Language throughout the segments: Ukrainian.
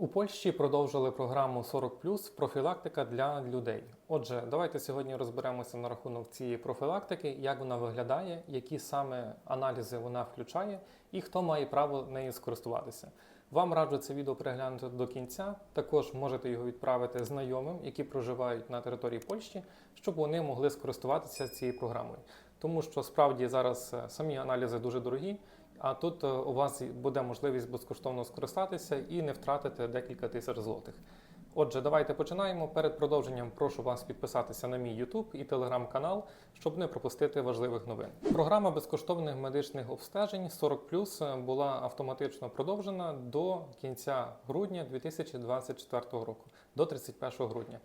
У Польщі продовжили програму 40 профілактика для людей. Отже, давайте сьогодні розберемося на рахунок цієї профілактики, як вона виглядає, які саме аналізи вона включає і хто має право нею скористуватися. Вам раджу це відео переглянути до кінця. Також можете його відправити знайомим, які проживають на території Польщі, щоб вони могли скористуватися цією програмою. Тому що справді зараз е, самі аналізи дуже дорогі. А тут е, у вас буде можливість безкоштовно скористатися і не втратити декілька тисяч злотих. Отже, давайте починаємо. Перед продовженням прошу вас підписатися на мій YouTube і телеграм канал, щоб не пропустити важливих новин. Програма безкоштовних медичних обстежень 40 була автоматично продовжена до кінця грудня 2024 року, до 31 грудня.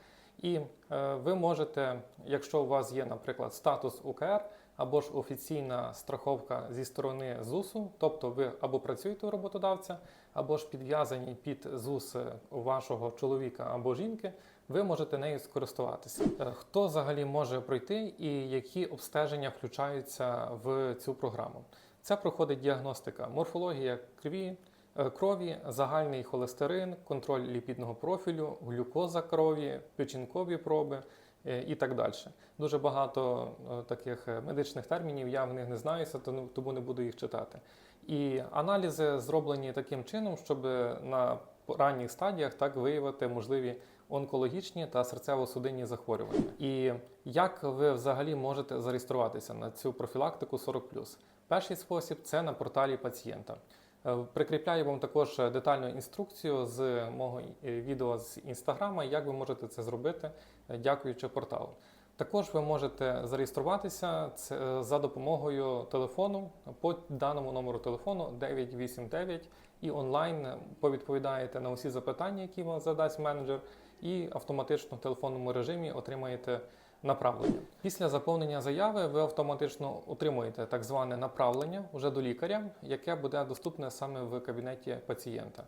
І е, ви можете, якщо у вас є, наприклад, статус УКР або ж офіційна страховка зі сторони ЗУСу, тобто ви або працюєте у роботодавця, або ж підв'язані під ЗУС вашого чоловіка або жінки, ви можете нею скористуватися. Е, Хто взагалі може пройти і які обстеження включаються в цю програму? Це проходить діагностика, морфологія крові, е, крові, загальний холестерин, контроль ліпідного профілю, глюкоза крові, печінкові проби е, і так далі. Дуже багато е, таких е, медичних термінів, я в них не знаюся, тому не буду їх читати. І аналізи зроблені таким чином, щоб на ранніх стадіях так виявити можливі онкологічні та серцево-судинні захворювання. І як ви взагалі можете зареєструватися на цю профілактику 40+. Перший спосіб це на порталі пацієнта. Е, Прикріпляю вам також детальну інструкцію з мого е, відео з інстаграма, як ви можете це зробити, е, дякуючи порталу. Також ви можете зареєструватися е, за допомогою телефону по даному номеру телефону 989 і онлайн повідповідаєте на усі запитання, які вам задасть менеджер, і автоматично в телефонному режимі отримаєте направлення. Після заповнення заяви ви автоматично отримуєте так зване направлення вже до лікаря, яке буде доступне саме в кабінеті пацієнта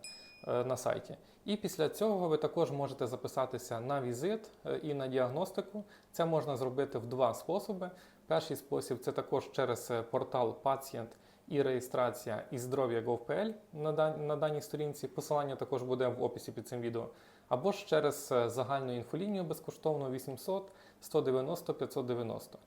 е, на сайті. І після цього ви також можете записатися на візит е, і на діагностику. Це можна зробити в два способи. Перший спосіб це також через е, портал пацієнт і реєстрація і здоров'я gov.pl на, дан- на даній сторінці. Посилання також буде в описі під цим відео. Або ж через е, загальну інфолінію безкоштовно 800 190 590.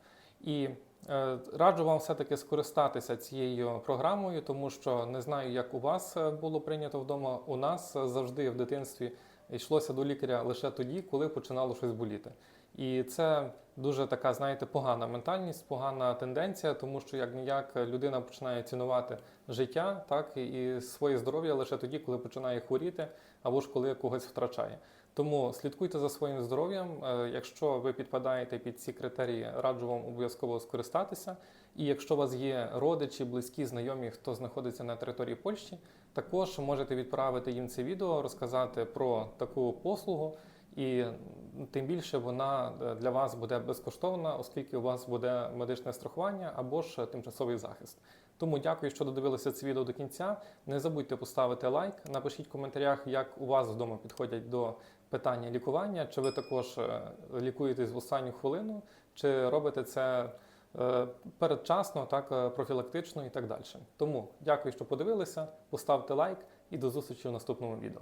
І е, раджу вам все-таки скористатися цією програмою, тому що не знаю, як у вас е, було прийнято вдома. У нас е, завжди в дитинстві йшлося до лікаря лише тоді, коли починало щось боліти. І це дуже така, знаєте, погана ментальність, погана тенденція, тому що як ніяк людина починає цінувати життя, так і своє здоров'я лише тоді, коли починає хворіти або ж коли когось втрачає. Тому слідкуйте за своїм здоров'ям. Е, Якщо ви підпадаєте під ці критерії, раджу вам обов'язково скористатися. І якщо у вас є родичі, близькі, знайомі, хто знаходиться на території Польщі, також можете відправити їм це відео, розказати про таку послугу. І тим більше вона е, для вас буде безкоштовна, оскільки у вас буде медичне страхування або ж тимчасовий захист. Тому дякую, що додивилися це відео до кінця. Не забудьте поставити лайк, напишіть в коментарях, як у вас вдома підходять до питання лікування, чи ви також е, лікуєтесь в останню хвилину, чи робите це е, передчасно, так е, профілактично і так далі. Тому дякую, що подивилися. Поставте лайк і до зустрічі в наступному відео.